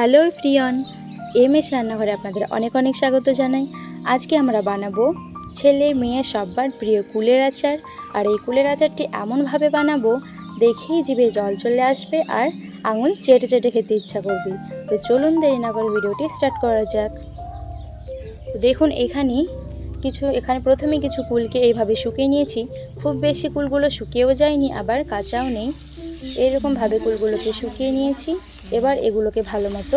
Hello ফ্রিয়ন M S রান্নাঘরে আপনাদের অনেক অনেক স্বাগত জানাই। আজকে আমরা বানাবো ছেলে মেয়ে সব্বার প্রিয় কুলের আচার। আর এই কুলের আচারটি এমনভাবে বানাবো, দেখেই জিভে জল চলে আসবে আর আঙুল চেটে চেটে খেতে ইচ্ছা করবে। তো চলুন দেরি না করে ভিডিওটি স্টার্ট করা যাক। দেখুন, এখানে কিছু, এখানে প্রথমে কিছু কুলকে এইভাবে শুকিয়ে নিয়েছি। খুব বেশি কুলগুলো শুকিয়েও যায়নি, আবার কাঁচাও নেই। এরকমভাবে কুলগুলোকে শুকিয়ে নিয়েছি। এবার এগুলোকে ভালো মতো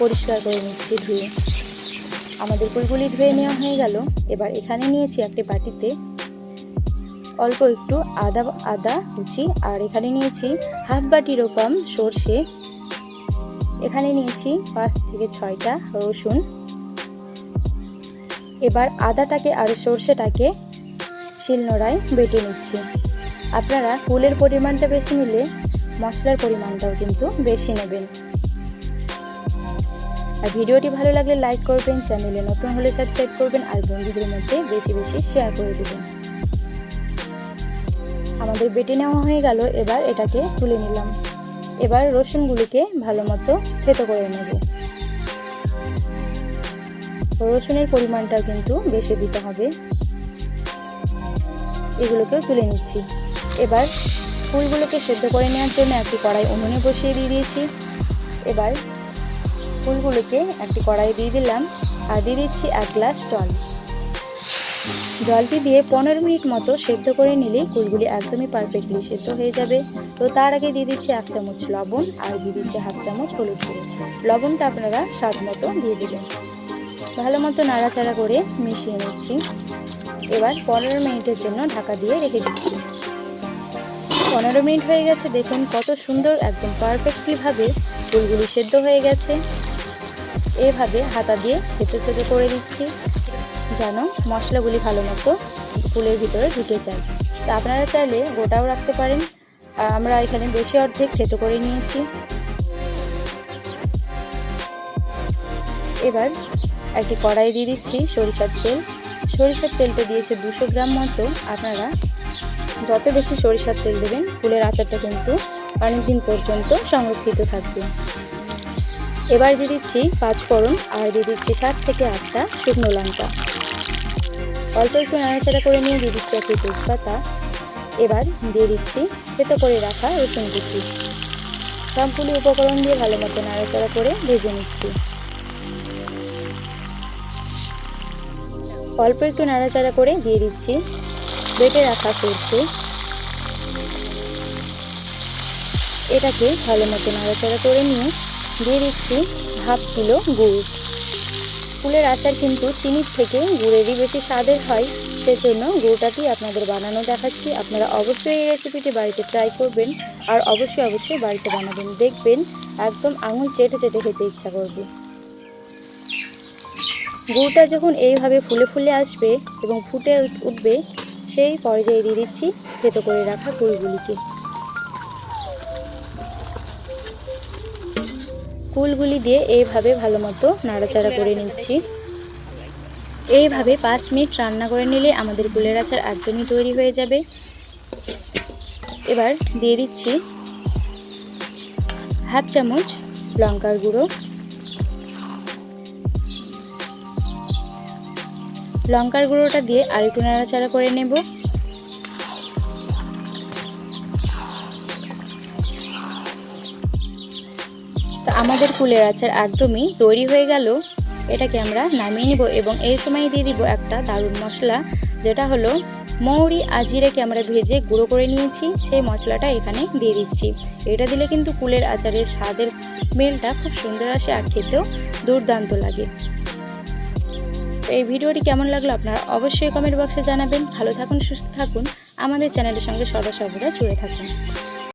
পরিষ্কার করে নিচ্ছি, ধুয়ে। আমাদের কুলগুলি ধুয়ে নেওয়া হয়ে গেল। এবার এখানে নিয়েছি একটি বাটিতে অল্প একটু আদা আদা কুচি, আর এখানে নিয়েছি হাফ বাটি রকম সর্ষে। এখানে নিয়েছি পাঁচ থেকে ছয়টা রসুন। এবার আদাটাকে আর সর্ষেটাকে শিলনোড়ায় বেটে নিচ্ছি। আপনারা কুলের পরিমাণটা বেশি নিলে মশলার পরিমাণটাও কিন্তু বেশি নেবেন। আর ভিডিওটি ভালো লাগলে লাইক করবেন, চ্যানেলে নতুন হলে সাবস্ক্রাইব করবেন আর বন্ধুদের মধ্যে বেশি বেশি শেয়ার করে দেবেন। আমাদের বেটে নেওয়া হয়ে গেল, এবার এটাকে তুলে নিলাম। এবার রসুনগুলিকে ভালো মতো থেতো করে নেব। রসুনের পরিমাণটা কিন্তু বেশি দিতে হবে। এগুলোকেও তুলে নিচ্ছি। এবার ফুলগুলোকে সেদ্ধ করে নেওয়ার জন্য একটি কড়াই উনুনে বসিয়ে দিয়ে দিয়েছি। এবার ফুলগুলোকে একটি কড়াই দিয়ে দিলাম আর দিয়ে দিচ্ছি এক গ্লাস জল। জলটি দিয়ে পনেরো মিনিট মতো সেদ্ধ করে নিলে ফুলগুলি একদমই পারফেক্টলি সেদ্ধ হয়ে যাবে। তো তার আগে দিয়ে দিচ্ছি এক চামচ লবণ আর দিয়ে দিচ্ছি হাফ চামচ হলুদ গুঁড়ো। লবণটা আপনারা স্বাদ মতো দিয়ে দেবেন। ভালো মতো নাড়াচাড়া করে মিশিয়ে নিচ্ছি। এবার পনেরো মিনিটের জন্য ঢাকা দিয়ে রেখে দিচ্ছি। পনেরো মিনিট হয়ে গেছে, দেখুন কত সুন্দর একদম পারফেক্টলিভাবে ফুলগুলি সেদ্ধ হয়ে গেছে। এভাবে হাতা দিয়ে থেতো থেতো করে দিচ্ছি, যেন মশলাগুলি ভালো মতো ফুলের ভিতরে ঢুকে যায়। তা আপনারা চাইলে গোটাও রাখতে পারেন। আর আমরা এখানে বেশি অর্ধেক থেতো করে নিয়েছি। এবার একটি কড়াই দিয়ে দিচ্ছি সরিষার তেল। সরিষার তেলটা দিয়েছে দুশো গ্রাম মতো। আপনারা যত বেশি সরিষার তেল দেবেন, ফুলের আচারটা কিন্তু অনেক দিন পর্যন্ত সংরক্ষিত থাকবে। এবার দিয়ে দিচ্ছি পাঁচ ফোড়ন আর দিয়ে দিচ্ছি সাত থেকে আটটা শুকনো লঙ্কা। অল্প একটু নাড়াচাড়া করে নিয়ে দিয়ে দিচ্ছি একটি তেজপাতা। এবার দিয়ে দিচ্ছি থেতো করে রাখা রসুন কুচি। সবগুলি উপকরণ দিয়ে ভালো মতো নাড়াচাড়া করে ভেজে নিচ্ছি। অল্প একটু নাড়াচাড়া করে দিয়ে দিচ্ছি বেটে রাখা সরষে এটাকে ভালো মতো নাড়াচাড়া করে নিয়ে দিয়ে দিচ্ছি হাফ কিলো গুড়। ফুলের আচার কিন্তু চিনির থেকে গুড়েরই বেশি স্বাদের হয়, সেজন্য গুড়টাকেই আপনাদের বানানো দেখাচ্ছি। আপনারা অবশ্যই এই রেসিপিটি বাড়িতে ট্রাই করবেন আর অবশ্যই অবশ্যই বাড়িতে বানাবেন। দেখবেন একদম আঙুল চেটে চেটে খেতে ইচ্ছা করবে। গুড়টা যখন এইভাবে ফুলে ফুলে আসবে এবং ফুটে উঠবে সেই পর্যায়ে দিয়ে দিচ্ছি থেতো করে রাখা কুলগুলিকে। কুলগুলি দিয়ে এইভাবে ভালো মতো নাড়াচাড়া করে নিচ্ছি। এইভাবে পাঁচ মিনিট রান্না করে নিলে আমাদের কুলের আচার একদমই তৈরি হয়ে যাবে। এবার দিয়ে দিচ্ছি হাফ চামচ লঙ্কার গুঁড়ো। লঙ্কার গুঁড়োটা দিয়ে আর একটু নাড়াচাড়া করে নেব। আমাদের কুলের আচার একদমই তৈরি হয়ে গেল। এটাকে আমরা নামিয়ে নিব এবং এই সময় দিয়ে দিব একটা দারুণ মশলা, যেটা হলো মৌরি আজিরেকে আমরা ভেজে গুঁড়ো করে নিয়েছি। সেই মশলাটা এখানে দিয়ে দিচ্ছি। এটা দিলে কিন্তু কুলের আচারের স্বাদের স্মেলটা খুব সুন্দর আসে আর খেতেও দুর্দান্ত লাগে। এই ভিডিওটি কেমন লাগল আপনারা অবশ্যই কমেন্ট বক্সে জানাবেন। ভালো থাকুন, সুস্থ থাকুন। আমাদের চ্যানেলের সঙ্গে সদা সর্বদা জুড়ে থাকুন।